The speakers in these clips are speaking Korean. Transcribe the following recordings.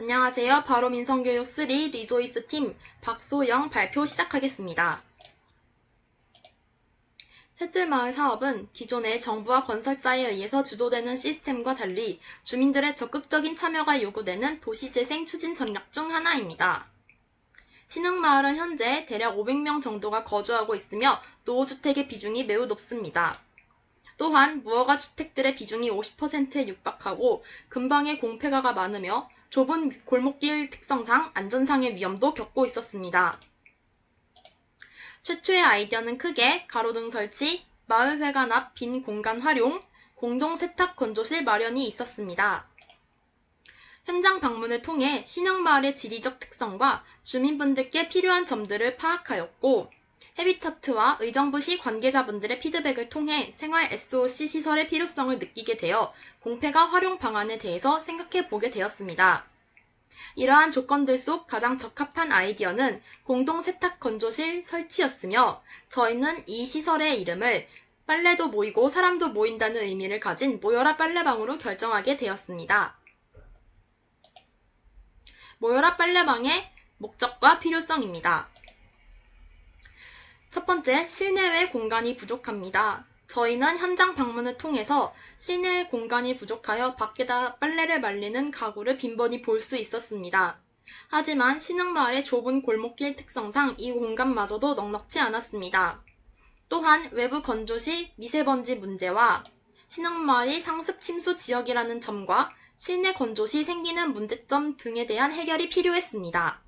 안녕하세요. 바로 민성교육 3 리조이스 팀 박소영 발표 시작하겠습니다. 새들마을 사업은 기존의 정부와 건설사에 의해서 주도되는 시스템과 달리 주민들의 적극적인 참여가 요구되는 도시재생 추진 전략 중 하나입니다. 신흥마을은 현재 대략 500명 정도가 거주하고 있으며 노후주택의 비중이 매우 높습니다. 또한 무허가 주택들의 비중이 50%에 육박하고 근방에 공폐가가 많으며 좁은 골목길 특성상 안전상의 위험도 겪고 있었습니다. 최초의 아이디어는 크게 가로등 설치, 마을 회관 앞 빈 공간 활용, 공동 세탁 건조실 마련이 있었습니다. 현장 방문을 통해 신흥마을의 지리적 특성과 주민분들께 필요한 점들을 파악하였고, 헤비타트와 의정부시 관계자분들의 피드백을 통해 생활 SOC 시설의 필요성을 느끼게 되어 공폐가 활용 방안에 대해서 생각해 보게 되었습니다. 이러한 조건들 속 가장 적합한 아이디어는 공동 세탁 건조실 설치였으며 저희는 이 시설의 이름을 빨래도 모이고 사람도 모인다는 의미를 가진 모여라 빨래방으로 결정하게 되었습니다. 모여라 빨래방의 목적과 필요성입니다. 첫 번째, 실내외 공간이 부족합니다. 저희는 현장 방문을 통해서 실내 공간이 부족하여 밖에다 빨래를 말리는 가구를 빈번히 볼 수 있었습니다. 하지만 신흥마을의 좁은 골목길 특성상 이 공간마저도 넉넉지 않았습니다. 또한 외부 건조 시 미세먼지 문제와 신흥마을이 상습 침수 지역이라는 점과 실내 건조 시 생기는 문제점 등에 대한 해결이 필요했습니다.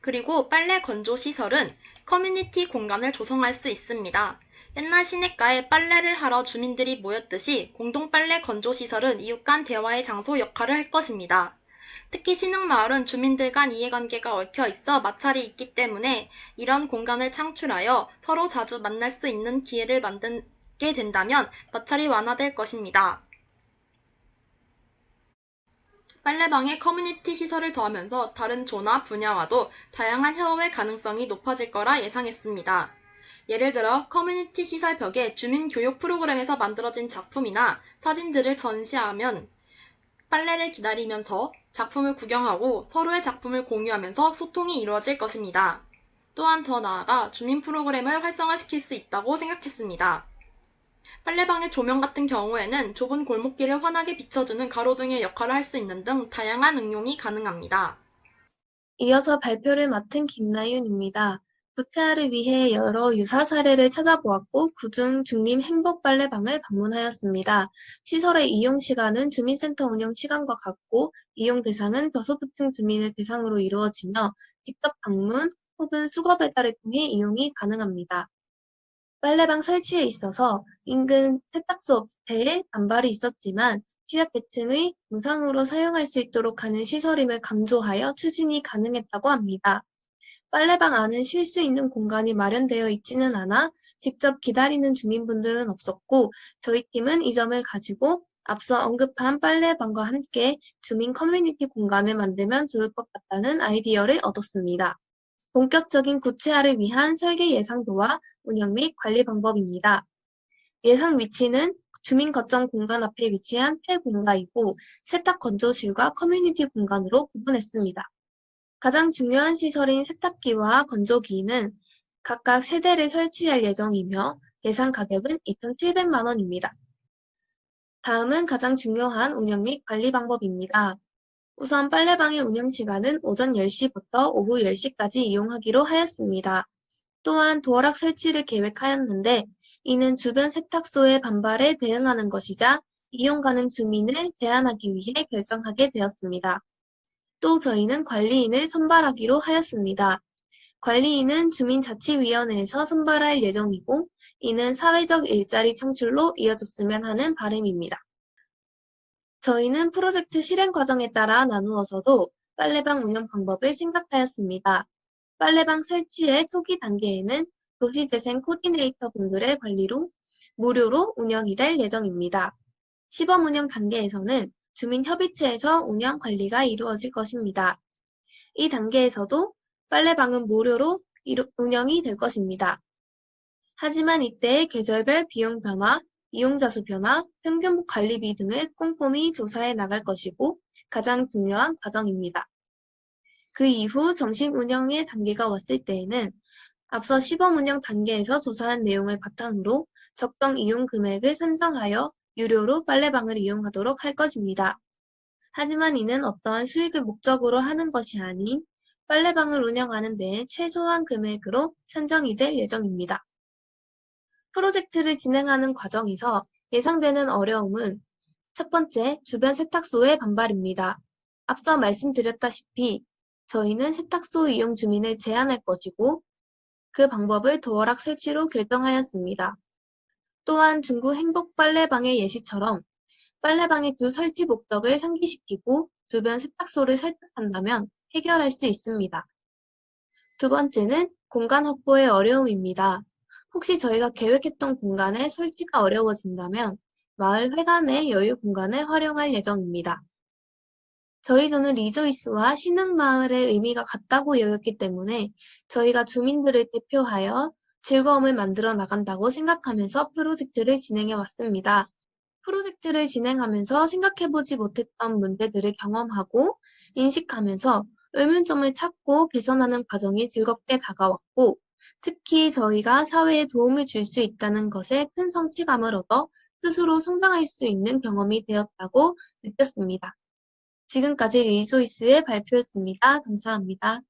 그리고 빨래 건조 시설은 커뮤니티 공간을 조성할 수 있습니다. 옛날 시내가에 빨래를 하러 주민들이 모였듯이 공동 빨래 건조 시설은 이웃 간 대화의 장소 역할을 할 것입니다. 특히 신흥마을은 주민들 간 이해관계가 얽혀 있어 마찰이 있기 때문에 이런 공간을 창출하여 서로 자주 만날 수 있는 기회를 만들게 된다면 마찰이 완화될 것입니다. 빨래방에 커뮤니티 시설을 더하면서 다른 조나 분야와도 다양한 협업의 가능성이 높아질 거라 예상했습니다. 예를 들어 커뮤니티 시설 벽에 주민 교육 프로그램에서 만들어진 작품이나 사진들을 전시하면 빨래를 기다리면서 작품을 구경하고 서로의 작품을 공유하면서 소통이 이루어질 것입니다. 또한 더 나아가 주민 프로그램을 활성화시킬 수 있다고 생각했습니다. 빨래방의 조명 같은 경우에는 좁은 골목길을 환하게 비춰주는 가로등의 역할을 할 수 있는 등 다양한 응용이 가능합니다. 이어서 발표를 맡은 김나윤입니다. 구체화를 위해 여러 유사 사례를 찾아보았고 그중 중림 행복 빨래방을 방문하였습니다. 시설의 이용 시간은 주민센터 운영 시간과 같고 이용 대상은 저소득층 주민을 대상으로 이루어지며 직접 방문 혹은 수거 배달을 통해 이용이 가능합니다. 빨래방 설치에 있어서 인근 세탁소 업체에 반발이 있었지만 취약계층의 무상으로 사용할 수 있도록 하는 시설임을 강조하여 추진이 가능했다고 합니다. 빨래방 안은 쉴 수 있는 공간이 마련되어 있지는 않아 직접 기다리는 주민분들은 없었고 저희 팀은 이 점을 가지고 앞서 언급한 빨래방과 함께 주민 커뮤니티 공간을 만들면 좋을 것 같다는 아이디어를 얻었습니다. 본격적인 구체화를 위한 설계 예상도와 운영 및 관리 방법입니다. 예상 위치는 주민 거점 공간 앞에 위치한 폐공가이고 세탁 건조실과 커뮤니티 공간으로 구분했습니다. 가장 중요한 시설인 세탁기와 건조기는 각각 세대를 설치할 예정이며 예상 가격은 2,700만 원입니다. 다음은 가장 중요한 운영 및 관리 방법입니다. 우선 빨래방의 운영 시간은 오전 10시부터 오후 10시까지 이용하기로 하였습니다. 또한 도어락 설치를 계획하였는데 이는 주변 세탁소의 반발에 대응하는 것이자 이용 가능 주민을 제한하기 위해 결정하게 되었습니다. 또 저희는 관리인을 선발하기로 하였습니다. 관리인은 주민자치위원회에서 선발할 예정이고 이는 사회적 일자리 창출로 이어졌으면 하는 바람입니다. 저희는 프로젝트 실행 과정에 따라 나누어서도 빨래방 운영 방법을 생각하였습니다. 빨래방 설치의 초기 단계에는 도시재생 코디네이터 분들의 관리로 무료로 운영이 될 예정입니다. 시범 운영 단계에서는 주민협의체에서 운영 관리가 이루어질 것입니다. 이 단계에서도 빨래방은 무료로 운영이 될 것입니다. 하지만 이때 계절별 비용 변화, 이용자 수 변화, 평균 관리비 등을 꼼꼼히 조사해 나갈 것이고 가장 중요한 과정입니다. 그 이후 정식 운영의 단계가 왔을 때에는 앞서 시범 운영 단계에서 조사한 내용을 바탕으로 적정 이용 금액을 산정하여 유료로 빨래방을 이용하도록 할 것입니다. 하지만 이는 어떠한 수익을 목적으로 하는 것이 아닌 빨래방을 운영하는 데 최소한 금액으로 산정이 될 예정입니다. 프로젝트를 진행하는 과정에서 예상되는 어려움은 첫 번째, 주변 세탁소의 반발입니다. 앞서 말씀드렸다시피 저희는 세탁소 이용 주민을 제한할 것이고 그 방법을 도어락 설치로 결정하였습니다. 또한 중구 행복 빨래방의 예시처럼 빨래방의 주 설치 목적을 상기시키고 주변 세탁소를 설득한다면 해결할 수 있습니다. 두 번째는 공간 확보의 어려움입니다. 혹시 저희가 계획했던 공간에 설치가 어려워진다면 마을 회관의 여유 공간을 활용할 예정입니다. 저희 조는 리조이스와 신흥마을의 의미가 같다고 여겼기 때문에 저희가 주민들을 대표하여 즐거움을 만들어 나간다고 생각하면서 프로젝트를 진행해 왔습니다. 프로젝트를 진행하면서 생각해보지 못했던 문제들을 경험하고 인식하면서 의문점을 찾고 개선하는 과정이 즐겁게 다가왔고 특히 저희가 사회에 도움을 줄 수 있다는 것에 큰 성취감을 얻어 스스로 성장할 수 있는 경험이 되었다고 느꼈습니다. 지금까지 리조이스의 발표였습니다. 감사합니다.